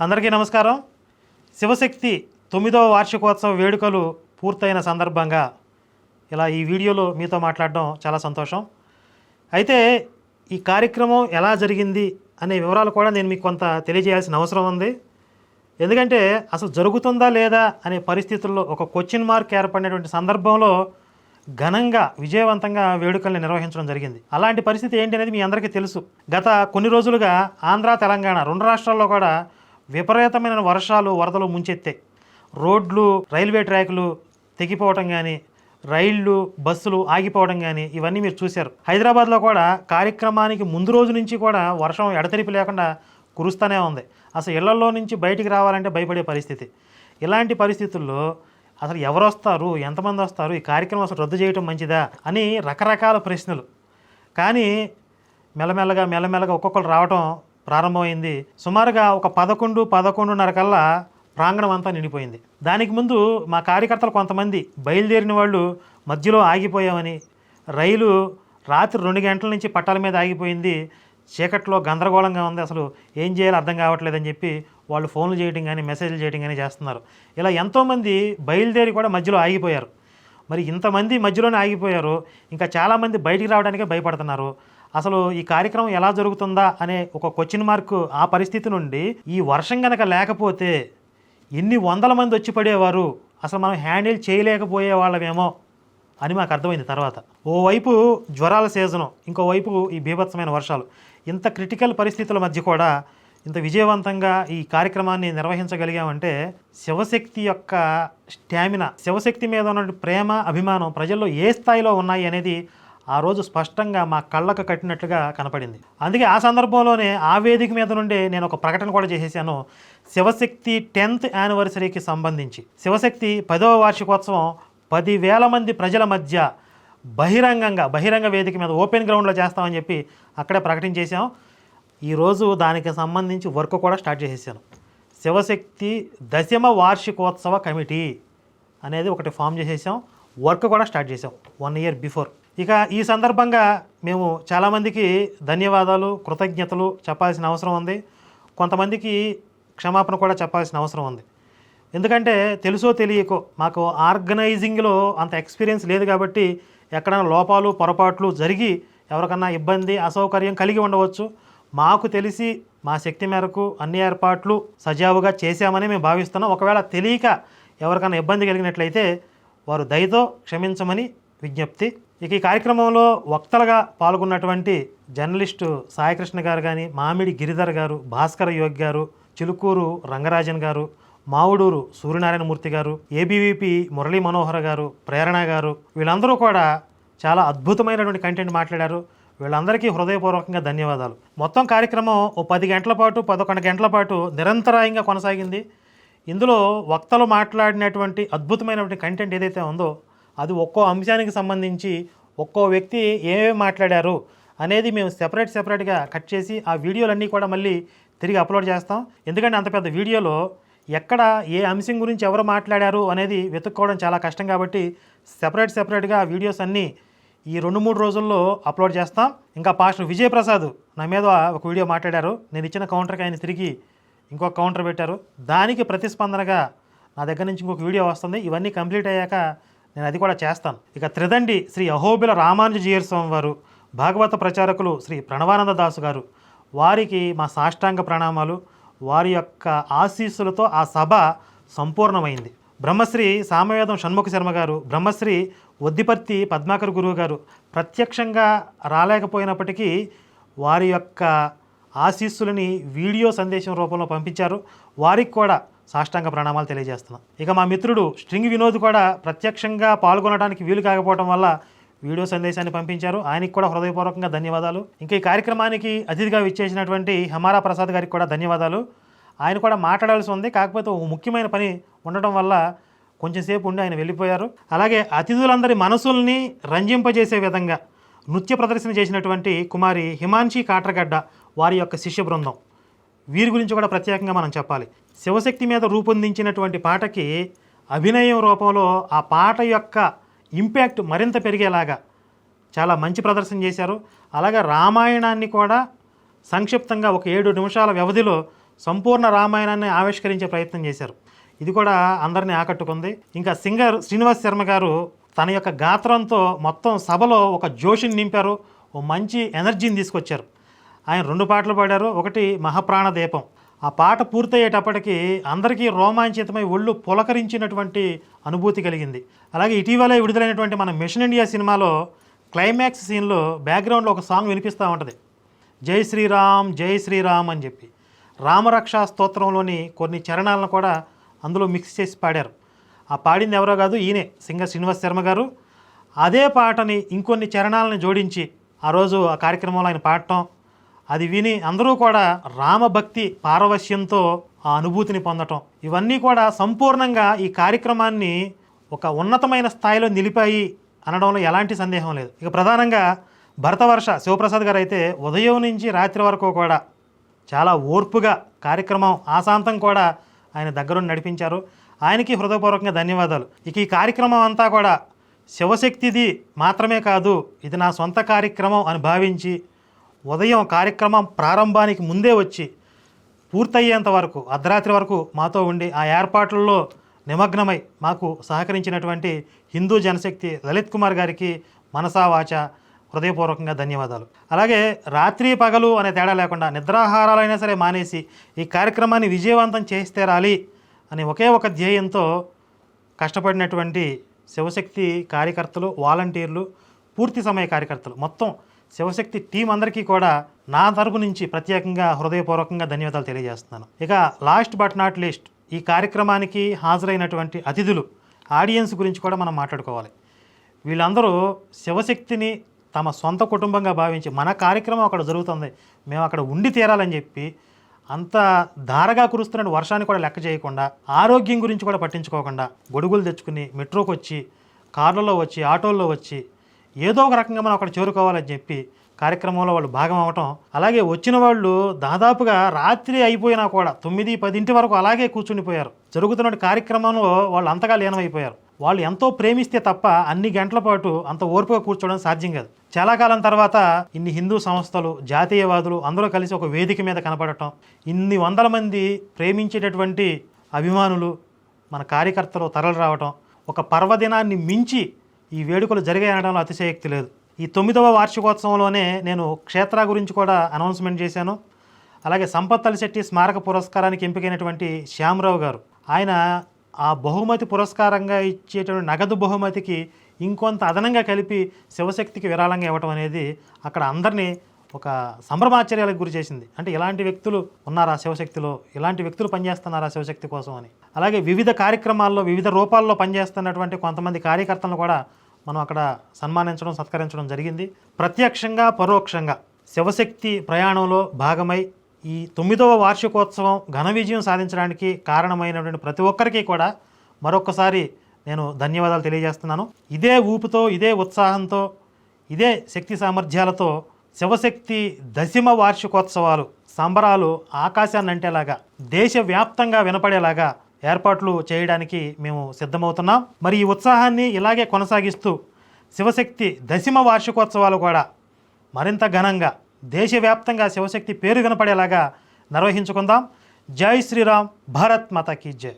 అందరికీ నమస్కారం. శివశక్తి తొమ్మిదవ వార్షికోత్సవ వేడుకలు పూర్తయిన సందర్భంగా ఇలా ఈ వీడియోలో మీతో మాట్లాడడం చాలా సంతోషం. అయితే ఈ కార్యక్రమం ఎలా జరిగింది అనే వివరాలు కూడా నేను మీకు కొంత తెలియజేయాల్సిన అవసరం ఉంది. ఎందుకంటే అసలు జరుగుతుందా లేదా అనే పరిస్థితుల్లో ఒక క్వశ్చన్ మార్క్ ఏర్పడినటువంటి సందర్భంలో ఘనంగా విజయవంతంగా వేడుకల్ని నిర్వహించడం జరిగింది. అలాంటి పరిస్థితి ఏంటి అనేది మీ అందరికీ తెలుసు. గత కొన్ని రోజులుగా ఆంధ్ర తెలంగాణ రెండు రాష్ట్రాల్లో కూడా విపరీతమైన వర్షాలు వరదలు ముంచెత్తాయి రోడ్లు రైల్వే ట్రాకులు తెగిపోవటం కానీ రైళ్ళు బస్సులు ఆగిపోవడం కానీ ఇవన్నీ మీరు చూశారు. హైదరాబాద్లో కూడా కార్యక్రమానికి ముందు రోజు నుంచి కూడా వర్షం ఎడతెరిపి లేకుండా కురుస్తూనే ఉంది. అసలు ఇళ్ళలో నుంచి బయటికి రావాలంటే భయపడే పరిస్థితి. ఇలాంటి పరిస్థితుల్లో అసలు ఎవరు వస్తారు ఎంతమంది వస్తారు ఈ కార్యక్రమం అసలు రద్దు చేయటం మంచిదా అని రకరకాల ప్రశ్నలు. కానీ మెల్లమెల్లగా మెల్లమెల్లగా ఒక్కొక్కరు రావటం ప్రారంభమైంది. సుమారుగా ఒక పదకొండు పదకొండున్నర కల్లా ప్రాంగణం అంతా నిండిపోయింది. దానికి ముందు మా కార్యకర్తలు కొంతమంది బయలుదేరిన వాళ్ళు మధ్యలో ఆగిపోయామని రైలు రాత్రి రెండు గంటల నుంచి పట్టాల మీద ఆగిపోయింది. చీకట్లో గందరగోళంగా ఉంది అసలు ఏం చేయాలో అర్థం కావట్లేదని చెప్పి వాళ్ళు ఫోన్లు చేయడం కానీ మెసేజ్లు చేయడం కానీ చేస్తున్నారు. ఇలా ఎంతోమంది బయలుదేరి కూడా మధ్యలో ఆగిపోయారు. మరి ఇంతమంది మధ్యలోనే ఆగిపోయారు. ఇంకా చాలామంది బయటికి రావడానికే భయపడుతున్నారు. అసలు ఈ కార్యక్రమం ఎలా జరుగుతుందా అనే ఒక క్వశ్చన్ మార్క్ ఆ పరిస్థితి నుండి ఈ వర్షం కనుక లేకపోతే ఎన్ని వందల మంది వచ్చి పడేవారు? అసలు మనం హ్యాండిల్ చేయలేకపోయే వాళ్ళమేమో అని మాకు అర్థమైంది తర్వాత. ఓవైపు జ్వరాల సీజను ఇంకోవైపు ఈ బీభత్సమైన వర్షాలు. ఇంత క్రిటికల్ పరిస్థితుల మధ్య కూడా ఇంత విజయవంతంగా ఈ కార్యక్రమాన్ని నిర్వహించగలిగామంటే శివశక్తి యొక్క స్టామినా శివశక్తి మీద ఉన్న ప్రేమ అభిమానం ప్రజల్లో ఏ స్థాయిలో ఉన్నాయి అనేది ఆ రోజు స్పష్టంగా మా కళ్ళకు కట్టినట్లుగా కనపడింది. అందుకే ఆ సందర్భంలోనే ఆ వేదిక మీద నుండి నేను ఒక ప్రకటన కూడా చేసేసాను. శివశక్తి టెన్త్ యానివర్సరీకి సంబంధించి. శివశక్తి పదవ వార్షికోత్సవం పదివేల మంది ప్రజల మధ్య బహిరంగంగా బహిరంగ వేదిక మీద ఓపెన్ గ్రౌండ్లో చేస్తామని చెప్పి అక్కడే ప్రకటించేసాం ఈరోజు దానికి సంబంధించి వర్క్ కూడా స్టార్ట్ చేసేసాను. శివశక్తి దశమ వార్షికోత్సవ కమిటీ అనేది ఒకటి ఫామ్ చేసేసాం. వర్క్ కూడా స్టార్ట్ చేసాం వన్ ఇయర్ బిఫోర్. ఇక ఈ సందర్భంగా మేము చాలామందికి ధన్యవాదాలు కృతజ్ఞతలు చెప్పాల్సిన అవసరం ఉంది. కొంతమందికి క్షమాపణ కూడా చెప్పాల్సిన అవసరం ఉంది. ఎందుకంటే తెలుసో తెలియకో మాకు ఆర్గనైజింగ్లో అంత ఎక్స్పీరియన్స్ లేదు కాబట్టి ఎక్కడైనా లోపాలు పొరపాట్లు జరిగి ఎవరికన్నా ఇబ్బంది అసౌకర్యం కలిగి ఉండవచ్చు. మాకు తెలిసి మా శక్తి మేరకు అన్ని ఏర్పాట్లు సజావుగా చేశామని మేము భావిస్తున్నాం. ఒకవేళ తెలియక ఎవరికైనా ఇబ్బంది కలిగినట్లయితే వారు దయతో క్షమించమని విజ్ఞప్తి. ఇక ఈ కార్యక్రమంలో వక్తలుగా పాల్గొన్నటువంటి జర్నలిస్టు సాయికృష్ణ గారు కానీ మామిడి గిరిధర్ గారు భాస్కర యోగి గారు చిలుకూరు రంగరాజన్ గారు మావుడూరు సూర్యనారాయణమూర్తి గారు ఏబీవీపీ మురళీ మనోహర్ గారు ప్రేరణ గారు వీళ్ళందరూ కూడా చాలా అద్భుతమైనటువంటి కంటెంట్ మాట్లాడారు. వీళ్ళందరికీ హృదయపూర్వకంగా ధన్యవాదాలు. మొత్తం కార్యక్రమం ఓ పది గంటల పాటు పదకొండు గంటల పాటు నిరంతరాయంగా కొనసాగింది. ఇందులో వక్తలు మాట్లాడినటువంటి అద్భుతమైనటువంటి కంటెంట్ ఏదైతే ఉందో అది ఒక్కో అంశానికి సంబంధించి ఒక్కో వ్యక్తి ఏమేమి మాట్లాడారు అనేది మేము సెపరేట్ సెపరేట్గా కట్ చేసి ఆ వీడియోలన్నీ కూడా మళ్ళీ తిరిగి అప్లోడ్ చేస్తాం. ఎందుకంటే అంత పెద్ద వీడియోలో ఎక్కడ ఏ అంశం గురించి ఎవరు మాట్లాడారు అనేది వెతుక్కోవడం చాలా కష్టం కాబట్టి సెపరేట్ సెపరేట్గా వీడియోస్ అన్నీ ఈ రెండు మూడు రోజుల్లో అప్లోడ్ చేస్తాం. ఇంకా పాస్టర్ విజయప్రసాద్ నా మీద ఒక వీడియో మాట్లాడారు. నేను ఇచ్చిన కౌంటర్కి ఆయన తిరిగి ఇంకొక కౌంటర్ పెట్టారు. దానికి ప్రతిస్పందనగా నా దగ్గర నుంచి ఇంకొక వీడియో వస్తుంది. ఇవన్నీ కంప్లీట్ అయ్యాక నేను అది కూడా చేస్తాను. ఇక త్రిదండి శ్రీ అహోబిల రామానుజీయర్ స్వామి వారు భాగవత ప్రచారకులు శ్రీ ప్రణవానంద దాసు గారు. వారికి మా సాష్టాంగ ప్రణామాలు. వారి యొక్క ఆశీస్సులతో ఆ సభ సంపూర్ణమైంది. బ్రహ్మశ్రీ సామవేదం షణ్ముఖ శర్మ గారు బ్రహ్మశ్రీ ఒద్దిపర్తి పద్మాకర్ గురువు గారు ప్రత్యక్షంగా రాలేకపోయినప్పటికీ వారి యొక్క ఆశీస్సులని వీడియో సందేశం రూపంలో పంపించారు. వారికి కూడా సాష్టాంగ ప్రణామాలు తెలియజేస్తున్నాం. ఇక మా మిత్రుడు స్ట్రింగ్ వినోద్ కూడా ప్రత్యక్షంగా పాల్గొనడానికి వీలు కాకపోవడం వల్ల వీడియో సందేశాన్ని పంపించారు. ఆయనకి కూడా హృదయపూర్వకంగా ధన్యవాదాలు. ఇంకా ఈ కార్యక్రమానికి అతిథిగా విచ్చేసినటువంటి హమారా ప్రసాద్ గారికి కూడా ధన్యవాదాలు. ఆయన కూడా మాట్లాడాల్సి ఉంది. కాకపోతే ఒక ముఖ్యమైన పని ఉండటం వల్ల కొంచెంసేపు ఉండి ఆయన వెళ్ళిపోయారు. అలాగే అతిథులందరి మనసుల్ని రంజింపజేసే విధంగా నృత్య ప్రదర్శన చేసినటువంటి కుమారి హిమాన్షి కాట్రగడ్డ వారి యొక్క శిష్య బృందం. వీరి గురించి కూడా ప్రత్యేకంగా మనం చెప్పాలి. శివశక్తి మీద రూపొందించినటువంటి పాటకి అభినయం రూపంలో ఆ పాట యొక్క ఇంపాక్ట్ మరింత పెరిగేలాగా చాలా మంచి ప్రదర్శన చేశారు. అలాగే రామాయణాన్ని కూడా సంక్షిప్తంగా ఒక ఏడు నిమిషాల వ్యవధిలో సంపూర్ణ రామాయణాన్ని ఆవిష్కరించే ప్రయత్నం చేశారు. ఇది కూడా అందరినీ ఆకట్టుకుంది. ఇంకా సింగర్ శ్రీనివాస్ శర్మ గారు తన యొక్క గాత్రంతో మొత్తం సభలో ఒక జోషిని నింపారు. ఓ మంచి ఎనర్జీని తీసుకొచ్చారు. ఆయన రెండు పాటలు పాడారు. ఒకటి మహాప్రాణ దీపం. ఆ పాట పూర్తయ్యేటప్పటికి అందరికీ రోమాంచితమై ఒళ్ళు పులకరించినటువంటి అనుభూతి కలిగింది. అలాగే ఇటీవలే విడుదలైనటువంటి మన మిషన్ ఇండియా సినిమాలో క్లైమాక్స్ సీన్లో బ్యాక్గ్రౌండ్లో ఒక సాంగ్ వినిపిస్తూ ఉంటుంది. జై శ్రీరామ్ జై శ్రీరామ్ అని చెప్పి. రామరక్షా స్తోత్రంలోని కొన్ని చరణాలను కూడా అందులో మిక్స్ చేసి పాడారు. ఆ పాడింది ఎవరో కాదు ఈయనే సింగర్ శ్రీనివాస్ శర్మ గారు. అదే పాటని ఇంకొన్ని చరణాలను జోడించి ఆ రోజు ఆ కార్యక్రమంలో ఆయన పాడటం అది విని అందరూ కూడా రామభక్తి పారవశ్యంతో ఆ అనుభూతిని పొందటం ఇవన్నీ కూడా సంపూర్ణంగా ఈ కార్యక్రమాన్ని ఒక ఉన్నతమైన స్థాయిలో నిలిపాయి అనడంలో ఎలాంటి సందేహం లేదు. ఇక ప్రధానంగా భరతవర్ష శివప్రసాద్ గారు అయితే ఉదయం నుంచి రాత్రి వరకు కూడా చాలా ఓర్పుగా కార్యక్రమం ఆశాంతం కూడా ఆయన దగ్గరుండి నడిపించారు. ఆయనకి హృదయపూర్వకంగా ధన్యవాదాలు. ఇక ఈ కార్యక్రమం అంతా కూడా శివశక్తిది మాత్రమే కాదు ఇది నా సొంత కార్యక్రమం అని భావించి ఉదయం కార్యక్రమం ప్రారంభానికి ముందే వచ్చి పూర్తయ్యేంత వరకు అర్ధరాత్రి వరకు మాతో ఉండి ఆ ఏర్పాట్లలో నిమగ్నమై మాకు సహకరించినటువంటి హిందూ జనశక్తి లలిత్ కుమార్ గారికి మనసావాచ హృదయపూర్వకంగా ధన్యవాదాలు. అలాగే రాత్రి పగలు అనే తేడా లేకుండా నిద్రాహారాలైనా సరే మానేసి ఈ కార్యక్రమాన్ని విజయవంతం చేస్తే రాలి అని ఒకే ఒక ధ్యేయంతో కష్టపడినటువంటి శివశక్తి కార్యకర్తలు వాలంటీర్లు పూర్తి సమయ కార్యకర్తలు మొత్తం శివశక్తి టీం అందరికీ కూడా నా తరపు నుంచి ప్రత్యేకంగా హృదయపూర్వకంగా ధన్యవాదాలు తెలియజేస్తున్నాను. ఇక లాస్ట్ బట్ నాట్ లీస్ట్ ఈ కార్యక్రమానికి హాజరైనటువంటి అతిథులు ఆడియన్స్ గురించి కూడా మనం మాట్లాడుకోవాలి. వీళ్ళందరూ శివశక్తిని తమ సొంత కుటుంబంగా భావించి మన కార్యక్రమం అక్కడ జరుగుతుంది. మేము అక్కడ ఉండి తీరాలని చెప్పి అంత ధారగా కురుస్తున్న వర్షాన్ని కూడా లెక్క చేయకుండా ఆరోగ్యం గురించి కూడా పట్టించుకోకుండా గొడుగులు తెచ్చుకుని మెట్రోకి వచ్చి కార్లలో వచ్చి ఆటోల్లో వచ్చి ఏదో ఒక రకంగా మనం అక్కడ చేరుకోవాలని చెప్పి కార్యక్రమంలో వాళ్ళు భాగం అవ్వటం. అలాగే వచ్చిన వాళ్ళు దాదాపుగా రాత్రి అయిపోయినా కూడా తొమ్మిది పదింటి వరకు అలాగే కూర్చుండిపోయారు. జరుగుతున్న కార్యక్రమంలో వాళ్ళు అంతగా లీనమైపోయారు. వాళ్ళు ఎంతో ప్రేమిస్తే తప్ప అన్ని గంటల పాటు అంత ఓర్పుగా కూర్చోవడం సాధ్యం కాదు. చాలా కాలం తర్వాత ఇన్ని హిందూ సంస్థలు జాతీయవాదులు అందరూ కలిసి ఒక వేదిక మీద కనపడటం ఇన్ని వందల మంది ప్రేమించేటటువంటి అభిమానులు మన కార్యకర్తలు తరలి రావటం ఒక పర్వదినాన్ని మించి ఈ వేడుకలు జరిగాయనడంలో అతిశయక్తి లేదు. ఈ తొమ్మిదవ వార్షికోత్సవంలోనే నేను క్షేత్ర గురించి కూడా అనౌన్స్మెంట్ చేశాను. అలాగే సంపత్ అలిశెట్టి స్మారక పురస్కారానికి ఎంపికైనటువంటి శ్యామరావు గారు. ఆయన ఆ బహుమతి పురస్కారంగా ఇచ్చేటువంటి నగదు బహుమతికి ఇంకొంత అదనంగా కలిపి శివశక్తికి విరాళంగా ఇవ్వటం అనేది అక్కడ అందరినీ ఒక సంభ్రమాశ్చర్యాలకు గురి చేసింది. అంటే ఇలాంటి వ్యక్తులు ఉన్నారా శివశక్తిలో? ఇలాంటి వ్యక్తులు పనిచేస్తున్నారా శివశక్తి కోసం అని. అలాగే వివిధ కార్యక్రమాల్లో వివిధ రూపాల్లో పనిచేస్తున్నటువంటి కొంతమంది కార్యకర్తలను కూడా మనం అక్కడ సన్మానించడం సత్కరించడం జరిగింది. ప్రత్యక్షంగా పరోక్షంగా శివశక్తి ప్రయాణంలో భాగమై ఈ తొమ్మిదవ వార్షికోత్సవం ఘన విజయం సాధించడానికి కారణమైనటువంటి ప్రతి ఒక్కరికి కూడా మరొకసారి నేను ధన్యవాదాలు తెలియజేస్తున్నాను. ఇదే ఊపుతో ఇదే ఉత్సాహంతో ఇదే శక్తి సామర్థ్యాలతో శివశక్తి దశమ వార్షికోత్సవాలు సంబరాలు ఆకాశాన్ని అంటేలాగా దేశవ్యాప్తంగా వినపడేలాగా ఏర్పాట్లు చేయడానికి మేము సిద్ధమవుతున్నాం. మరి ఈ ఉత్సాహాన్ని ఇలాగే కొనసాగిస్తూ శివశక్తి దశమ వార్షికోత్సవాలు కూడా మరింత ఘనంగా దేశవ్యాప్తంగా శివశక్తి పేరు వినపడేలాగా నిర్వహించుకుందాం. జై శ్రీరామ్ భారత్ మాతా కీ జై.